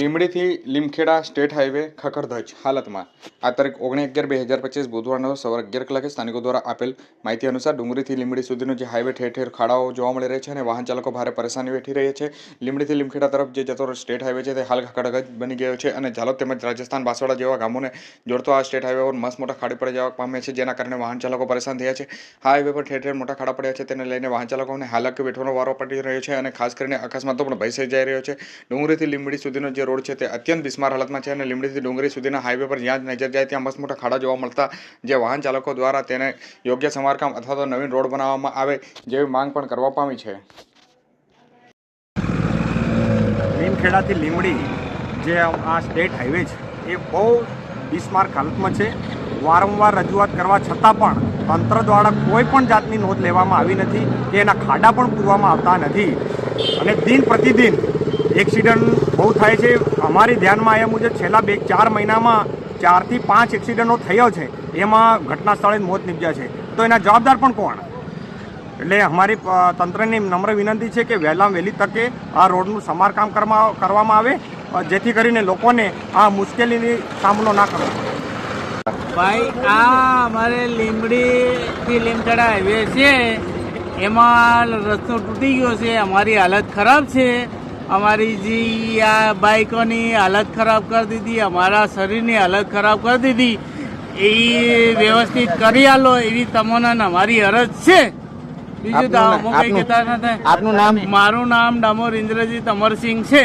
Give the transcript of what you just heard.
લીંબડીથી Limkheda state highway ખખરધજ હાલતમાં. આ તારીખ ઓગણી અગિયાર બે હજાર પચીસ બુધવારનો સવારે અગિયાર કલાકે સ્થાનિકો દ્વારા આપેલ માહિતી અનુસાર ડુંગરીથી લીમડી સુધીનો જે હાઈવે ઠેર ઠેર ખાડાઓ જોવા મળી રહી છે અને વાહન ચાલકો ભારે પરેશાની વેઠી રહ્યા છે. લીમડીથી લીમખેડા તરફ જે જતો સ્ટેટ હાઈવે છે તે હાલ ખખડધજ બની ગયો છે અને ઝાલોદ તેમજ રાજસ્થાન બાંસવાડા જેવા ગામોને જોડતો આ સ્ટેટ હાઈવે પર મસ્ત મોટા ખાડી પડી જવા પામ્યા છે, જેના કારણે વાહન ચાલકો પરેશાન થયા છે. હાઈવે પર ઠેર ઠેર મોટા ખાડા પડ્યા છે, તેને લઈને વાહન ચાલકોને હાલાકી વેઠવાનો વારો પડી રહ્યો છે અને ખાસ કરીને અકસ્માતો પણ ભયસાઈ જઈ રહ્યો છે. ડુંગરીથી લીમડી સુધીનો જે રોડ છે તે અત્યંત બિસ્માર હાલતમાં છે અને લીમડીથી ડુંગરી સુધીના હાઈવે પર જ્યાં જ નજર જાય ત્યાં મસ્ત મોટા ખાડા જોવા મળતા જે વાહન ચાલકો દ્વારા તેને યોગ્ય સમારકામ અથવા તો નવીન રોડ બનાવવામાં આવે જેવી માંગ પણ કરવા પામી છે. લીમખેડાથી લીમડી જે આ સ્ટેટ હાઈવે છે, એ બહુ બિસ્માર્ક હાલતમાં છે. વારંવાર રજૂઆત કરવા છતાં પણ તંત્ર દ્વારા કોઈ પણ જાતની નોંધ લેવામાં આવી નથી કે એના ખાડા પણ પૂરવામાં આવતા નથી. અને દિન પ્રતિદિન એક્સિડન્ટ બહુ થાય છે. અમારી ધ્યાનમાં આવ્યા મુજબ છેલ્લા બે, ચાર મહિનામાં ચારથી પાંચ એક્સિડન્ટો થયો છે. એમાં ઘટના સ્થળે મોત નીપજ્યા છે. તો એના જવાબદાર પણ કોણ? એટલે અમારી તંત્રની નમ્ર વિનંતી છે કે વહેલામાં વહેલી તકે આ રોડનું સમારકામ કરવા- કરવામાં આવે જેથી કરીને લોકોને આ મુશ્કેલીની સામનો ના કરવો ભાઈ, આ અમારે લીમડીથી થી લીમખેડા હાઈવે છે. એમાં રસ્તો તૂટી ગયો છે. અમારી હાલત ખરાબ છે. અમારી જે આ બાઇકોની હાલત ખરાબ કરી દીધી અમારા શરીરની હાલત ખરાબ કરી દીધી એ વ્યવસ્થિત કરી આલો એવી તમને અમારી અરજ છે. બીજું તો અમુક કહેતા નથી. આપનું નામ? મારું નામ ડામોર ઇન્દ્રજીત અમરસિંહ છે.